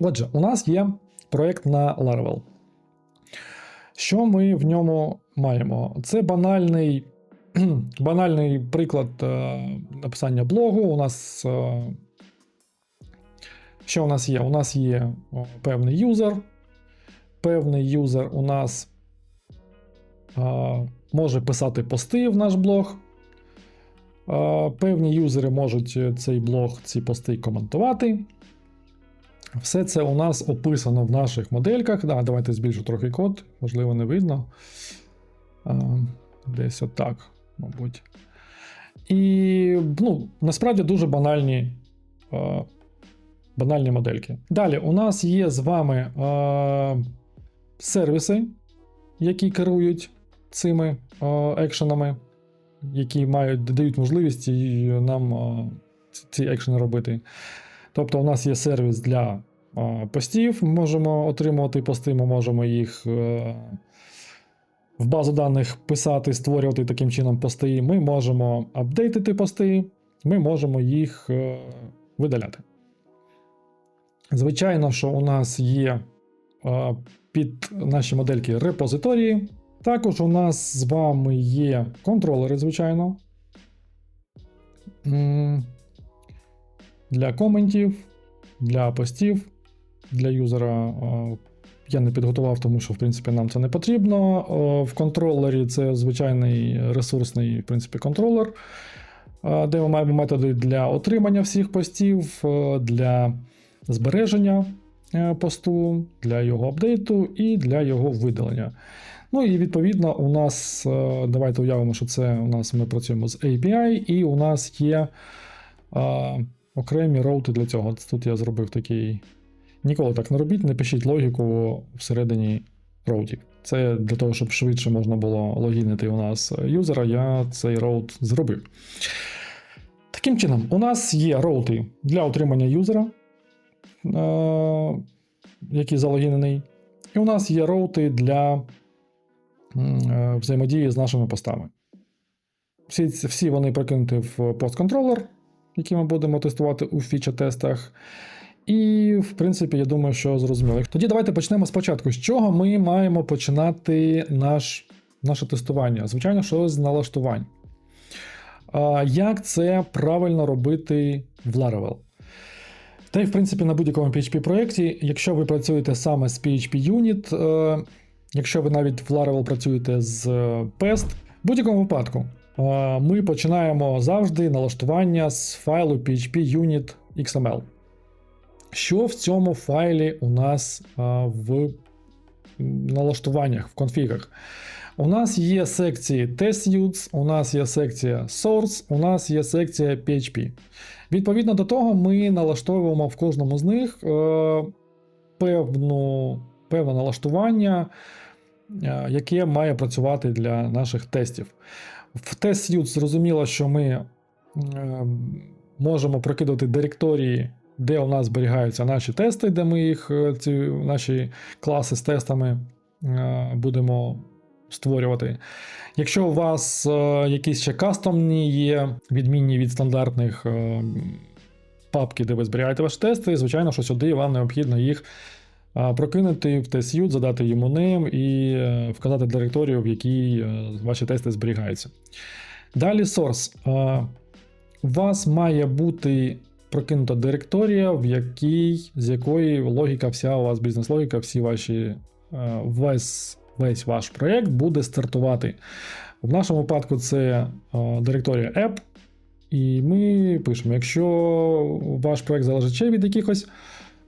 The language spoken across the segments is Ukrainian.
Отже, у нас є проєкт на Laravel. Що ми в ньому маємо? Це банальний, банальний приклад е, написання блогу. У нас. Е, що у нас є? У нас є певний юзер. Певний юзер у нас е, може писати пости в наш блог. Певні юзери можуть цей блог, ці пости коментувати. Все це у нас описано в наших модельках. Да, давайте збільшу трохи код, можливо, не видно. Десь отак, мабуть. І ну, насправді дуже банальні банальні модельки. Далі у нас є з вами сервіси, які керують цими екшенами, які мають, дають можливість нам ці екшени робити. Тобто, у нас є сервіс для постів. Ми можемо отримувати пости, ми можемо їх е, в базу даних писати, створювати таким чином пости. Ми можемо апдейтити пости, ми можемо їх е, видаляти. Звичайно, що у нас є е, під наші модельки репозиторії. Також у нас з вами є контролери, звичайно. Для коментів, для постів, для юзера е, я не підготував, тому що в принципі нам це не потрібно. Е, В контролері це звичайний ресурсний в принципі, контролер, е, де ми маємо методи для отримання всіх постів, для збереження посту, для його апдейту і для його видалення. Ну і відповідно, у нас давайте уявимо, що це у нас ми працюємо з API, і у нас є окремі роути для цього. Тут я зробив такий. Ніколи так не робіть, не пишіть логіку всередині роутів. Це для того, щоб швидше можна було логінити у нас юзера, я цей роут зробив. Таким чином, у нас є роути для отримання юзера, е- який залогінений. І у нас є роути для е, взаємодії з нашими постами. Всі, всі вони прокинуті в постконтролер, який ми будемо тестувати у фіча-тестах. І, в принципі, я думаю, що зрозуміло. Тоді давайте почнемо спочатку. З чого ми маємо починати наш, наше тестування? Звичайно, що з налаштувань. Як це правильно робити в Laravel? Та й, в принципі, на будь-якому PHP-проєкті, якщо ви працюєте саме з PHP Unit, е, якщо ви навіть в Laravel працюєте з е, PEST, в будь-якому випадку ми починаємо завжди налаштування з файлу PHP Unit XML. Що в цьому файлі у нас в налаштуваннях, в конфігах? У нас є секції TestUtes, у нас є секція Source, у нас є секція PHP. Відповідно до того, ми налаштовуємо в кожному з них е, певну, певне налаштування, е, яке має працювати для наших тестів. В TestUtes зрозуміло, що ми е, можемо прокидувати директорії де у нас зберігаються наші тести, де ми їх, е, ці наші класи з тестами е, будемо створювати. Якщо у вас якісь ще кастомні є, відмінні від стандартних папки, де ви зберігаєте ваші тести, звичайно, що сюди вам необхідно їх прокинути в TestSuite, задати йому name і е, вказати директорію, в якій е, ваші тести зберігаються. Далі source. У вас має бути прокинута директорія, в якій, з якої логіка, вся у вас бізнес-логіка, всі ваші, е, весь, весь ваш проєкт буде стартувати. В нашому випадку це директорія App. І ми пишемо: якщо ваш проєкт залежить ще від якихось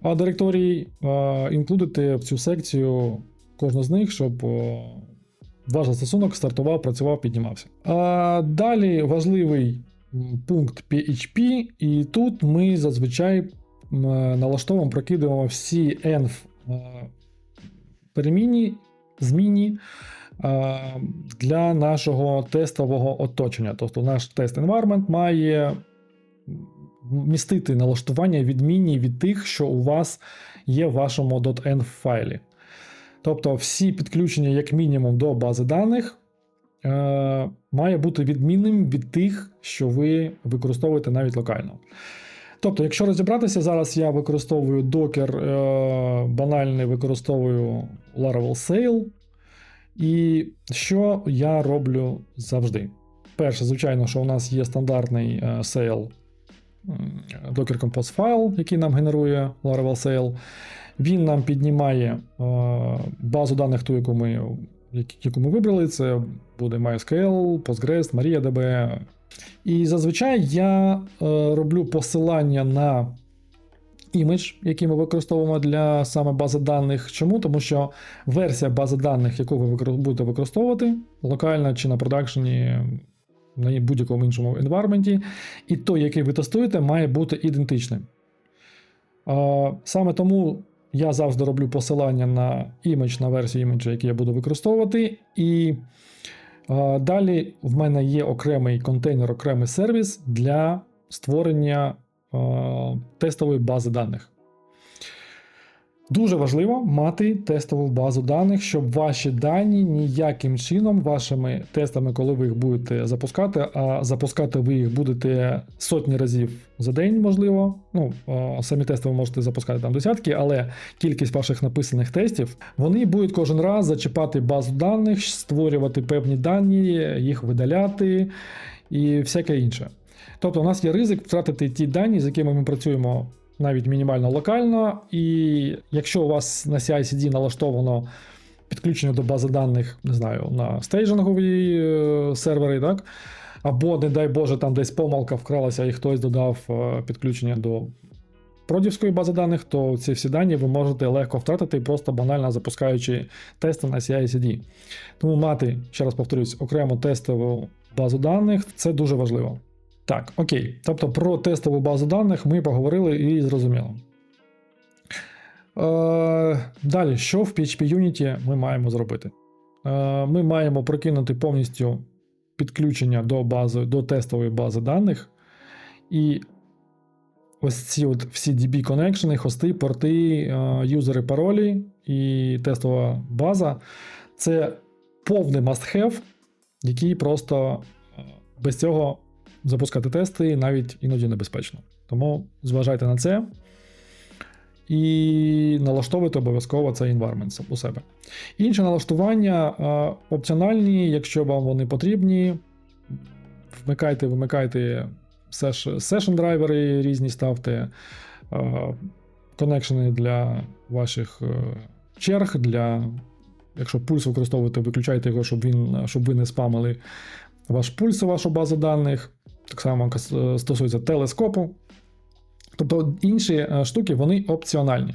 директорій, е, інклюдити в цю секцію кожну з них, щоб е, ваш застосунок стартував, працював, піднімався. А далі важливий пункт PHP, і тут ми зазвичай налаштовуємо, прокидуємо всі env е, перемінні, змінні е, для нашого тестового оточення. Тобто наш тест environment має містити налаштування відмінні від тих, що у вас є в вашому .env файлі. Тобто всі підключення, як мінімум, до бази даних е, має бути відмінним від тих, що ви використовуєте навіть локально. Тобто, якщо розібратися, зараз я використовую докер, е, банальний використовую Laravel Sail. І що я роблю завжди? Перше, звичайно, що у нас є стандартний м, Docker Compose файл, який нам генерує Laravel Sail. Він нам піднімає е, базу даних, ту, яку ми, яку ми вибрали. Це буде MySQL, Postgres, MariaDB. І зазвичай я е, роблю посилання на імідж, який ми використовуємо для саме бази даних. Чому? Тому що версія бази даних, яку ви будете використовувати, локально чи на продакшені, на будь-якому іншому енвайрменті, і той, який ви тестуєте, має бути ідентичним. Саме тому я завжди роблю посилання на імідж, на версію іміджа, який я буду використовувати. І далі в мене є окремий контейнер, окремий сервіс для створення тестової бази даних. Дуже важливо мати тестову базу даних, щоб ваші дані ніяким чином, вашими тестами, коли ви їх будете запускати, а запускати ви їх будете сотні разів за день, можливо. Ну, самі тести ви можете запускати там десятки, але кількість ваших написаних тестів вони будуть кожен раз зачіпати базу даних, створювати певні дані, їх видаляти і всяке інше. Тобто, у нас є ризик втратити ті дані, з якими ми працюємо навіть мінімально локально. І якщо у вас на CI-CD налаштовано підключення до бази даних, не знаю, на стейджингові е, сервери, так? Або, не дай Боже, там десь помилка вкралася і хтось додав е, підключення до продівської бази даних, то ці всі дані ви можете легко втратити, просто банально запускаючи тести на CI-CD. Тому мати, ще раз повторюсь, окремо тестову базу даних це дуже важливо. Так, окей. Тобто про тестову базу даних ми поговорили і зрозуміло. Е, далі, що в PHP Unity ми маємо зробити? Е, ми маємо прокинути повністю підключення до бази, до тестової бази даних. І ось ці от всі DB коннекшени, хости, порти, е, юзери, паролі і тестова база це повний must-have, який просто е, без цього запускати тести навіть іноді небезпечно. Тому зважайте на це і налаштовуйте обов'язково цей environment у себе. Інші налаштування опціональні, якщо вам вони потрібні. Вмикайте, вимикайте сешн драйвери різні ставте, коннекшени для ваших е, черг, для. Якщо пульс використовуєте, виключайте його, щоб він, щоб ви не спамили ваш пульс, вашу базу даних. Так само стосується телескопу. Тобто інші е, штуки вони опціональні.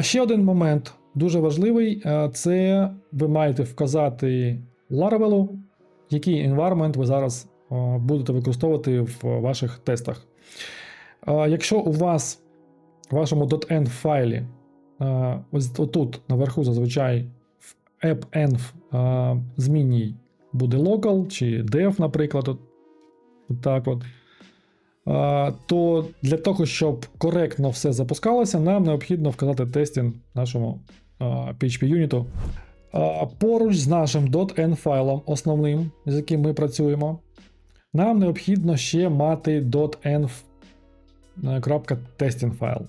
Ще один момент дуже важливий: е, це ви маєте вказати Laravel, який environment ви зараз е, будете використовувати в ваших тестах. Якщо у вас в вашому .env файлі, ось отут наверху зазвичай в appenv змінній буде local чи dev, наприклад, так от. То для того, щоб коректно все запускалося, нам необхідно вказати тестінг нашому PHP юніту. Поруч з нашим .env файлом основним, з яким ми працюємо, нам необхідно ще мати .env.testing файл.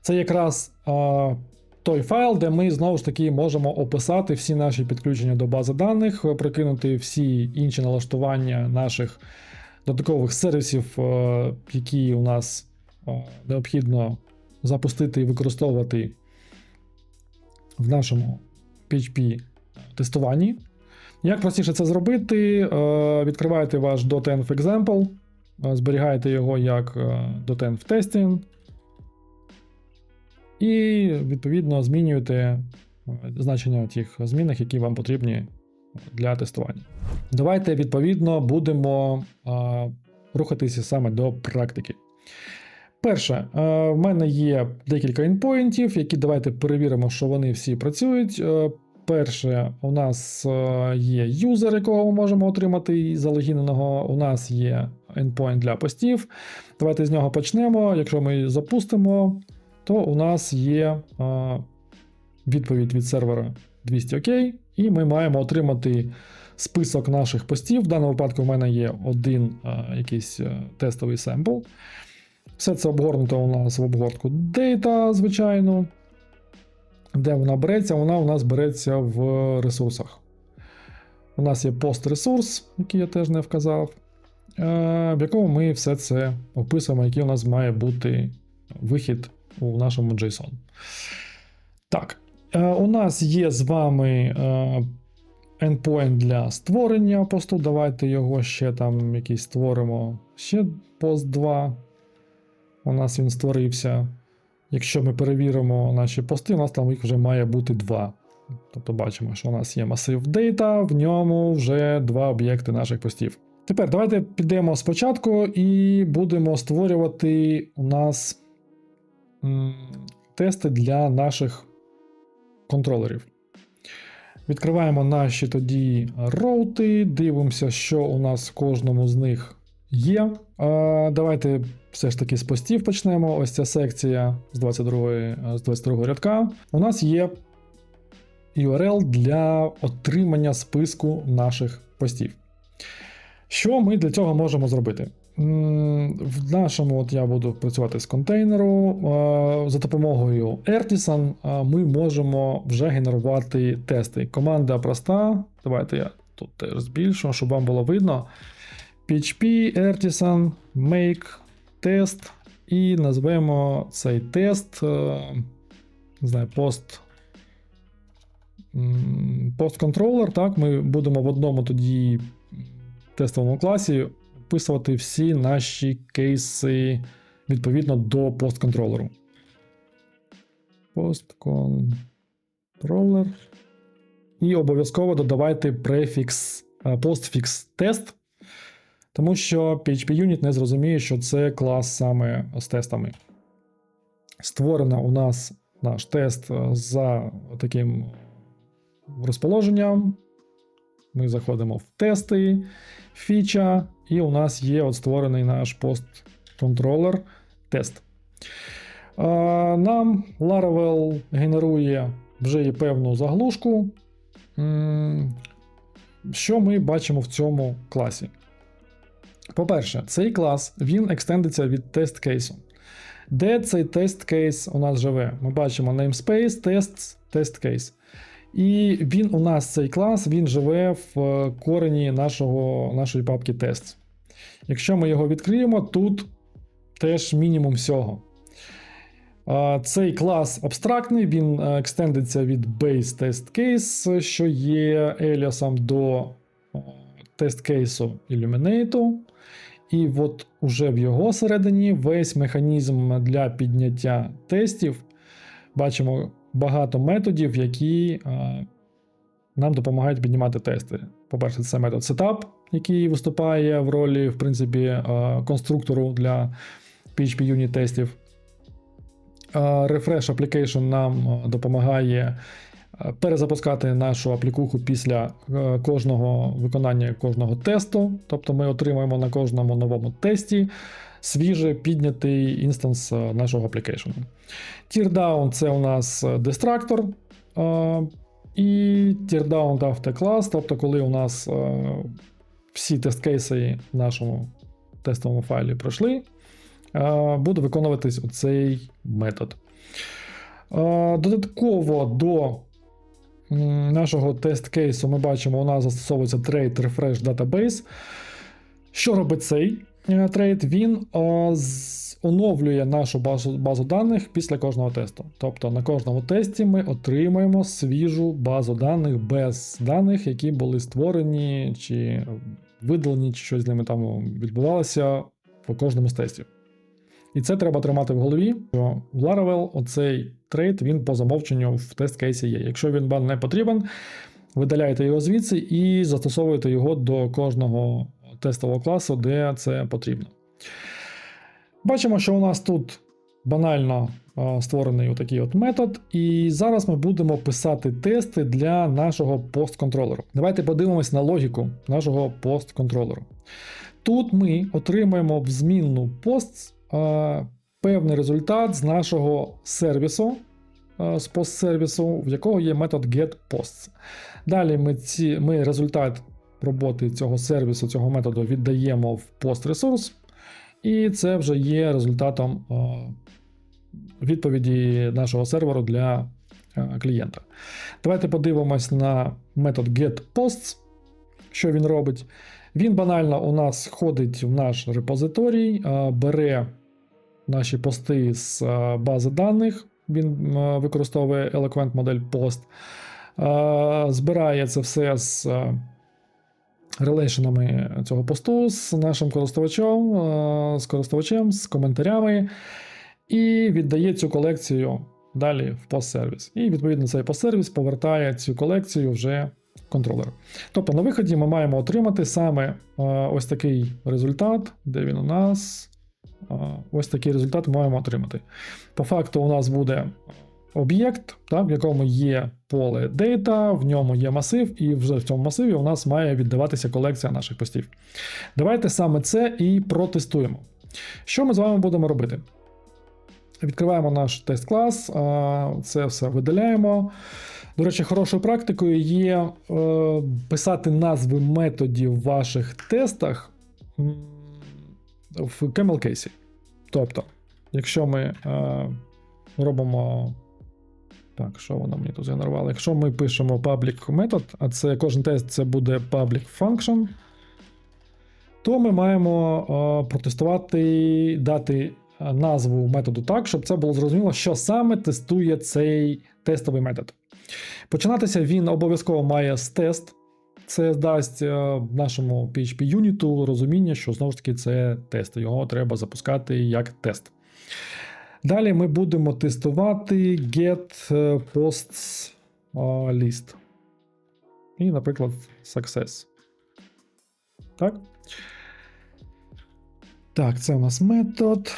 Це якраз той файл, де ми знову ж таки можемо описати всі наші підключення до бази даних, прикинути всі інші налаштування наших додаткових сервісів, е, які у нас е, необхідно запустити і використовувати в нашому PHP тестуванні. Як простіше це зробити? Е, Відкриваєте ваш .env example, зберігаєте його як .env testing, і відповідно змінюєте значення тих змінах, які вам потрібні для тестування. Давайте відповідно будемо а, рухатися саме до практики. Перше, в мене є декілька інпоінтів, які давайте перевіримо, що вони всі працюють. Е, Перше, у нас е, є юзер, якого ми можемо отримати залогіненого. У нас є endpoint для постів. Давайте з нього почнемо. Якщо ми запустимо, то у нас є відповідь від сервера 200 ОК, і ми маємо отримати список наших постів. В даному випадку в мене є один е, якийсь е, тестовий семпл. Все це обгорнуто у нас в обгортку Data, звичайно. Де вона береться? Вона у нас береться в ресурсах. У нас є пост-ресурс, який я теж не вказав, е, в якому ми все це описуємо, який у нас має бути вихід у нашому JSON. Так, у нас є з вами endpoint для створення посту. Давайте його ще там якийсь створимо. Ще пост 2. У нас він створився. Якщо ми перевіримо наші пости, у нас там їх вже має бути два. Тобто бачимо, що у нас є масив Data, в ньому вже два об'єкти наших постів. Тепер давайте підемо спочатку і будемо створювати у нас тести для наших контролерів. Відкриваємо наші тоді роути, дивимося, що у нас в кожному з них є. А, давайте все ж таки з постів почнемо. Ось ця секція з 22, з 22 рядка. У нас є URL для отримання списку наших постів. Що ми для цього можемо зробити? В нашому, от я буду працювати з контейнеру. е, За допомогою Artisan ми можемо вже генерувати тести. Команда проста. Давайте я тут теж збільшу, щоб вам було видно. PHP, Artisan, make тест. І назвемо цей тест. е, Не знаю, пост. Постконтролер, так, ми будемо в одному тоді тестовому класі описувати всі наші кейси відповідно до постконтролеру. Постконтролер. І обов'язково додавайте префікс е, postfix тест, тому що PHP Unit не зрозуміє, що це клас саме з тестами. Створено у нас наш тест е, за таким розположенням. Ми заходимо в тести, фіча, і у нас є от створений наш пост-контролер тест. Нам Laravel генерує вже і певну заглушку. Що ми бачимо в цьому класі? По-перше, цей клас він екстендиться від тест кейсу. Де цей тест кейс у нас живе? Ми бачимо namespace, tests, test case. І він у нас цей клас він живе в е, корені нашого, нашої папки tests. Якщо ми його відкриємо, тут теж мінімум всього. Цей клас абстрактний, він е, екстендиться від base test case, що є еліасом до тест кейсу Illuminate. І от уже в його середині весь механізм для підняття тестів. Бачимо багато методів, які е, нам допомагають піднімати тести. По-перше, це метод setup, який виступає в ролі, в принципі, е, конструктору для PHP Unit тестів. Е, Refresh Application нам допомагає перезапускати нашу аплікуху після кожного виконання кожного тесту. Тобто ми отримуємо на кожному новому тесті свіже піднятий інстанс е, нашого аплікейшену. Teardown це у нас е, дестрактор. е, І Teardown автоклас, тобто, коли у нас всі тест-кейси в нашому тестовому файлі пройшли, буде виконуватись оцей метод. Додатково до нашого тест-кейсу ми бачимо, у нас застосовується Trade Refresh Database. Що робить цей трейд? Він е, з- оновлює нашу базу, базу даних після кожного тесту. Тобто на кожному тесті ми отримуємо свіжу базу даних без даних, які були створені чи видалені, чи щось з ними там відбувалося по кожному з тестів. І це треба тримати в голові, що в Laravel оцей трейд він по замовченню в тест-кейсі є. Якщо він вам не потрібен, видаляєте його звідси і застосовуєте його до кожного тестового класу, де це потрібно. Бачимо, що у нас тут банально створений отакий от метод, і зараз ми будемо писати тести для нашого постконтролеру. Давайте подивимось на логіку нашого постконтролеру. Тут ми отримаємо в змінну пост певний результат з нашого сервісу, з постсервісу, в якого є метод getPosts. Далі ми, ці, ми результат роботи цього сервісу, цього методу віддаємо в пост-ресурс. І це вже є результатом е, відповіді нашого серверу для е, клієнта. Давайте подивимось на метод getPosts, що він робить. Він банально у нас ходить в наш репозиторій, е, бере наші пости з бази даних. Він використовує Eloquent модель е, збирає це все з релейшенами цього посту, з нашим користувачем, е, з користувачем, з коментарями, і віддає цю колекцію далі в пост-сервіс. І відповідно цей пост-сервіс повертає цю колекцію вже в контролер. Тобто на виході ми маємо отримати саме е, ось такий результат, де він у нас. Е, Ось такий результат ми маємо отримати. По факту, у нас буде об'єкт, в якому є поле data, в ньому є масив, і вже в цьому масиві у нас має віддаватися колекція наших постів. Давайте саме це і протестуємо. Що ми з вами будемо робити? Відкриваємо наш тест клас, це все видаляємо. До речі, хорошою практикою є е, писати назви методів в ваших тестах в camel кейсі. Тобто, якщо ми е, робимо. Так, що воно мені тут згенерувало? Якщо ми пишемо public метод, а це кожен тест це буде public function, то ми маємо е, протестувати, дати е, назву методу так, щоб це було зрозуміло, що саме тестує цей тестовий метод. Починатися він обов'язково має з тест. Це дасть е, нашому PHP юніту розуміння, що знову ж таки це тест. Його треба запускати як тест. Далі ми будемо тестувати get е, posts list. І, наприклад, success. Так. Так, це у нас метод.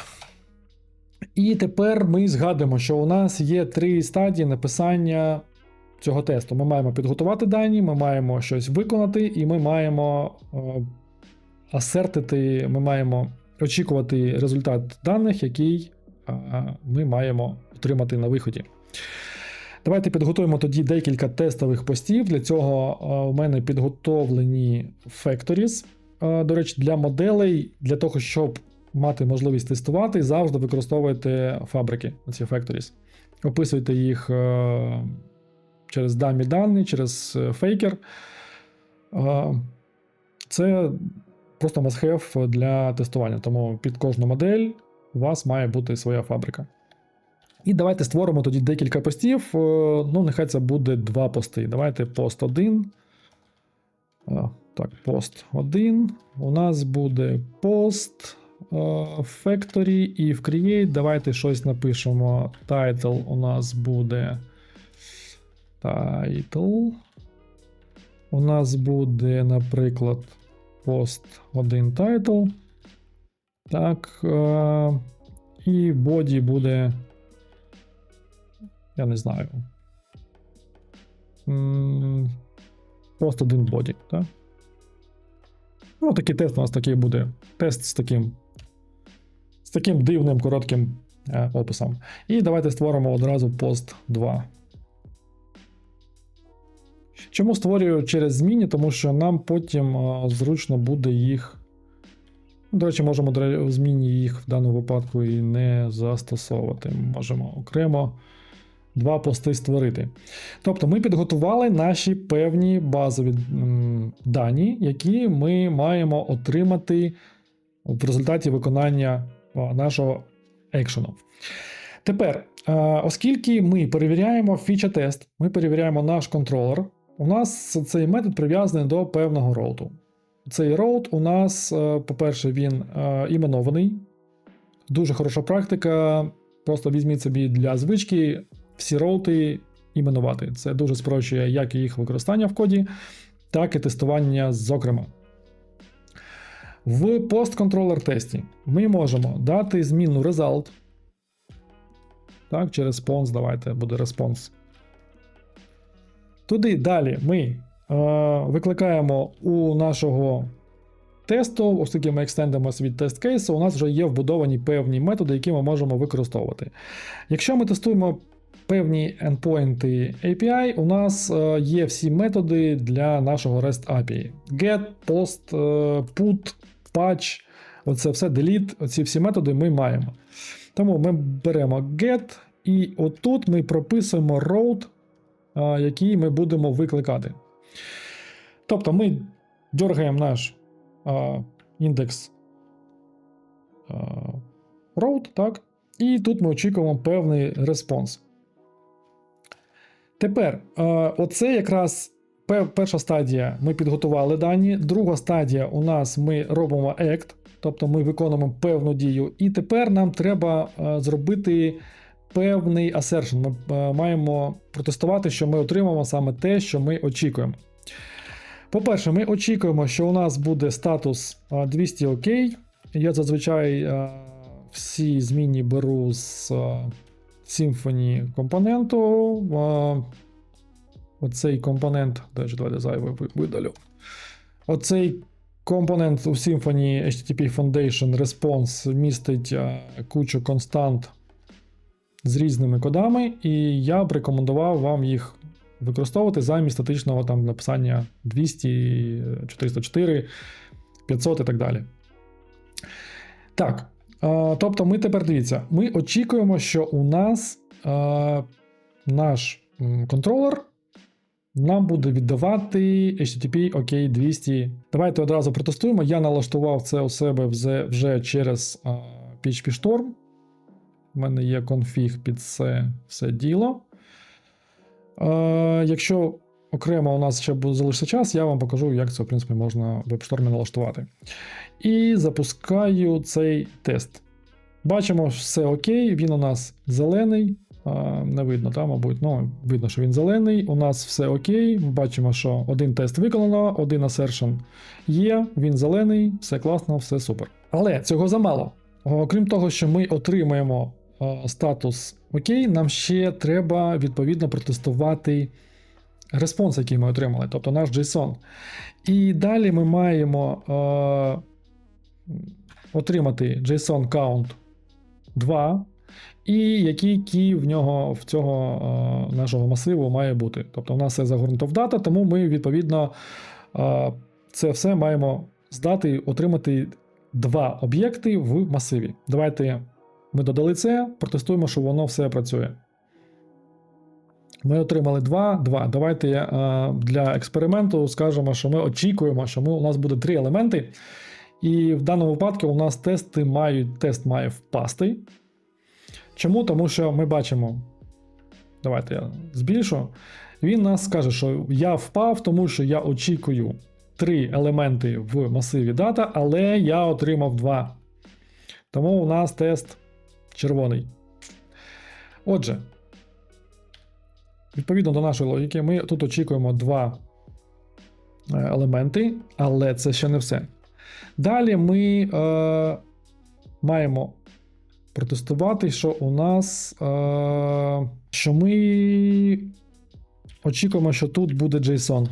І тепер ми згадуємо, що у нас є три стадії написання цього тесту. Ми маємо підготувати дані, ми маємо щось виконати, і ми маємо асертити, ми маємо очікувати результат даних, який ми маємо отримати на виході. Давайте підготуємо тоді декілька тестових постів. Для цього у мене підготовлені factories. До речі, для моделей, для того, щоб мати можливість тестувати, завжди використовуйте фабрики, ці factories. Описуйте їх через дамі дані, через фейкер. Це просто must-have для тестування. Тому під кожну модель у вас має бути своя фабрика. І давайте створимо тоді декілька постів. Е, Ну, нехай це буде два пости. Давайте пост 1. Е, Так, пост 1. У нас буде пост е, Factory і в Create. Давайте щось напишемо. Title у нас буде. Title. У нас буде, наприклад, пост 1 title. Так. Е, і body буде. Я не знаю. М, Пост один body, так? Ну, такий тест у нас такий буде. Тест з таким. З таким дивним коротким е, описом. І давайте створимо одразу пост 2. Чому створюю через зміни? Тому що нам потім е, зручно буде їх. До речі, можемо в зміні їх в даному випадку і не застосовувати. Можемо окремо два пости створити. Тобто ми підготували наші певні базові дані, які ми маємо отримати в результаті виконання нашого екшену. Тепер, оскільки ми перевіряємо фіча-тест, ми перевіряємо наш контролер, у нас цей метод прив'язаний до певного роуту. Цей роут у нас, е, по-перше, він е, іменований. Дуже хороша практика. Просто візьміть собі для звички всі роути іменувати. Це дуже спрощує як їх використання в коді, так і тестування, зокрема. В post-controller тесті ми можемо дати зміну result. Так, чи response, давайте буде response. Туди далі ми викликаємо у нашого тесту, оскільки ми екстендимося від тест кейсу, у нас вже є вбудовані певні методи, які ми можемо використовувати. Якщо ми тестуємо певні endpoinти API, у нас е, є всі методи для нашого REST API: get, post, е, put, patch. Оце все delete, оці всі методи ми маємо. Тому ми беремо get, і отут ми прописуємо road, який ми будемо викликати. Тобто ми дергаємо наш а, індекс а, road, так? І тут ми очікуємо певний респонс. Тепер, е, оце якраз перша стадія. Ми підготували дані. Друга стадія у нас ми робимо act, тобто ми виконуємо певну дію. І тепер нам треба зробити певний assertion. Ми е, маємо протестувати, що ми отримаємо саме те, що ми очікуємо. По-перше, ми очікуємо, що у нас буде статус е, 200 ОК. Я зазвичай е, всі змінні беру з е, Symfony компоненту. Е, Оцей компонент, теж давайте зайвий ви- видалю. Оцей компонент у Symfony HTTP Foundation Response містить е, кучу констант з різними кодами, і я б рекомендував вам їх використовувати замість статичного там написання 200, 404, 500 і так далі. Так. Тобто, ми тепер дивіться, ми очікуємо, що у нас наш контролер нам буде віддавати HTTP OK 200. Давайте одразу протестуємо. Я налаштував це у себе вже через PHP Storm. У мене є конфіг під це все діло. Е, якщо окремо у нас ще буде залишиться час, я вам покажу, як це в принципі можна в WebStorm налаштувати. І запускаю цей тест. Бачимо, все окей, він у нас зелений. Не видно, та, мабуть, ну, видно, що він зелений. У нас все окей. Ми бачимо, що один тест виконано, один assertion є, він зелений, все класно, все супер. Але цього замало. Окрім того, що ми отримаємо статус окей, нам ще треба відповідно протестувати респонс, який ми отримали, тобто наш JSON. І далі ми маємо е, отримати JSON count 2, і який кey в нього в цього е, нашого масиву має бути. Тобто, у нас все загорнуто в дата, тому ми відповідно е, це все маємо здати, отримати два об'єкти в масиві. Давайте ми додали це, протестуємо, що воно все працює. Ми отримали 2, 2. Давайте е, для експерименту скажемо, що ми очікуємо, що ми, у нас буде три елементи. І в даному випадку у нас тести мають, тест має впасти. Чому? Тому що ми бачимо. Давайте я збільшу. Він нас скаже, що я впав, тому що я очікую три елементи в масиві дата, але я отримав два. Тому у нас тест червоний. Отже, відповідно до нашої логіки, ми тут очікуємо два е, елементи, але це ще не все. Далі ми е, маємо протестувати, що у нас. Е, що ми очікуємо, що тут буде JSON.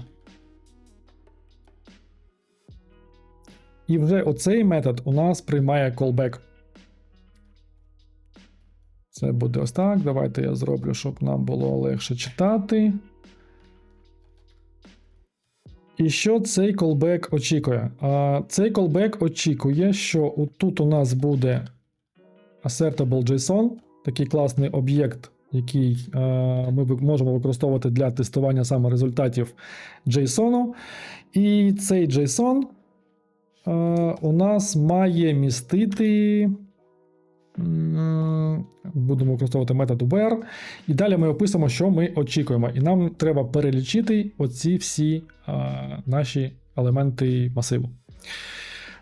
І вже оцей метод у нас приймає callback. Це буде ось так. Давайте я зроблю, щоб нам було легше читати. І що цей callback очікує? А, Цей callback очікує, що тут у нас буде assertable JSON, такий класний об'єкт, який е, ми можемо використовувати для тестування саме результатів JSON. І цей JSON е, у нас має містити. Будемо використовувати метод where. І далі ми описуємо, що ми очікуємо. І нам треба перелічити оці всі наші елементи масиву.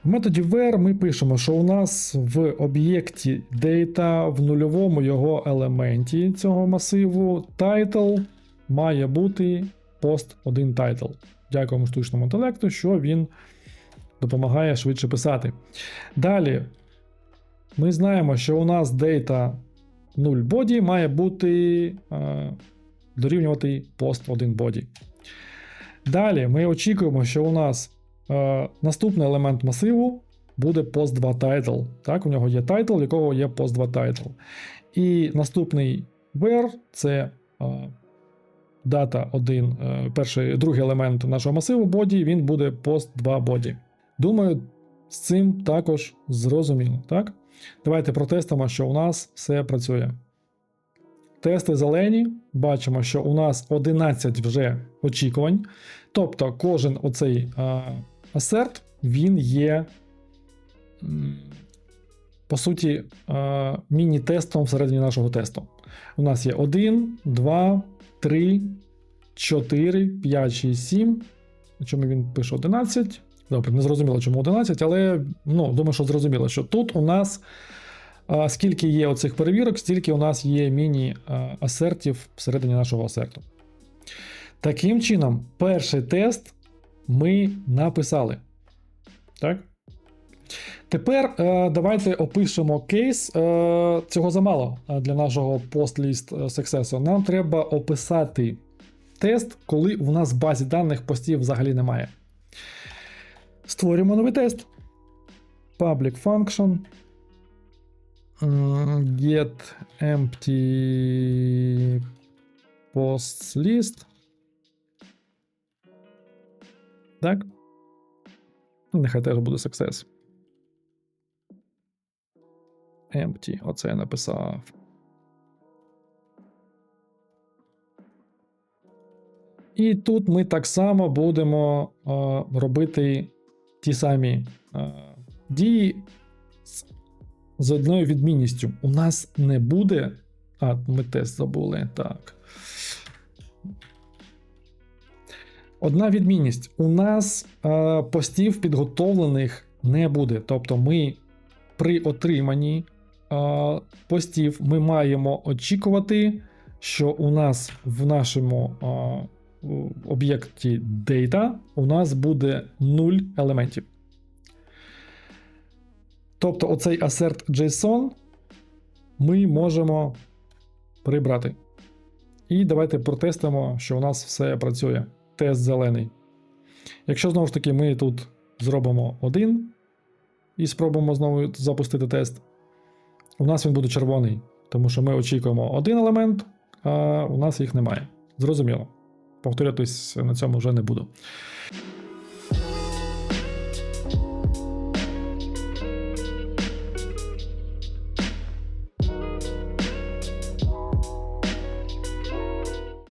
В методі where ми пишемо, що у нас в об'єкті data в нульовому його елементі цього масиву title має бути post 1 title. Дякуємо штучному інтелекту, що він допомагає швидше писати. Далі ми знаємо, що у нас data 0 body має бути е, дорівнювати post 1 body. Далі ми очікуємо, що у нас е, наступний елемент масиву буде post 2 title. Так, у нього є title, в якого є post 2 title. І наступний where це е, дата 1, е, перший, другий елемент нашого масиву body, він буде post 2 body. Думаю, З цим також зрозуміло, так? Давайте протестимо, що у нас все працює. Тести зелені. Бачимо, що у нас 11 вже очікувань. Тобто, кожен оцей асерт, він є, по суті, міні-тестом всередині нашого тесту. У нас є 1, 2, 3, 4, 5, 6, 7. Чому він пише 11? Добре, не зрозуміло, чому 11, але ну, думаю, що зрозуміло, що тут у нас а, скільки є оцих перевірок, стільки у нас є міні-асертів всередині нашого асерту. Таким чином, перший тест ми написали. Так? Тепер е, давайте опишемо кейс. Е, цього замало е, для нашого пост-ліст success. Нам треба описати тест, коли у нас в базі даних постів взагалі немає. Створюємо новий тест. Public function. Get empty posts list. Так. Нехай теж буде success. Empty. Оце я написав. І тут ми так само будемо е, робити ті самі е, дії з, з одною відмінністю. У нас не буде. А, ми тест забули. Так. Одна відмінність. У нас е, постів підготовлених не буде. Тобто, ми при отриманні е, постів ми маємо очікувати, що у нас в нашому е, об'єкті data у нас буде 0 елементів. Тобто оцей assert JSON ми можемо прибрати. І давайте протестимо, що у нас все працює. Тест зелений. Якщо знову ж таки ми тут зробимо один і спробуємо знову запустити тест, у нас він буде червоний, тому що ми очікуємо один елемент, а у нас їх немає. Зрозуміло. Повторюватись на цьому вже не буду.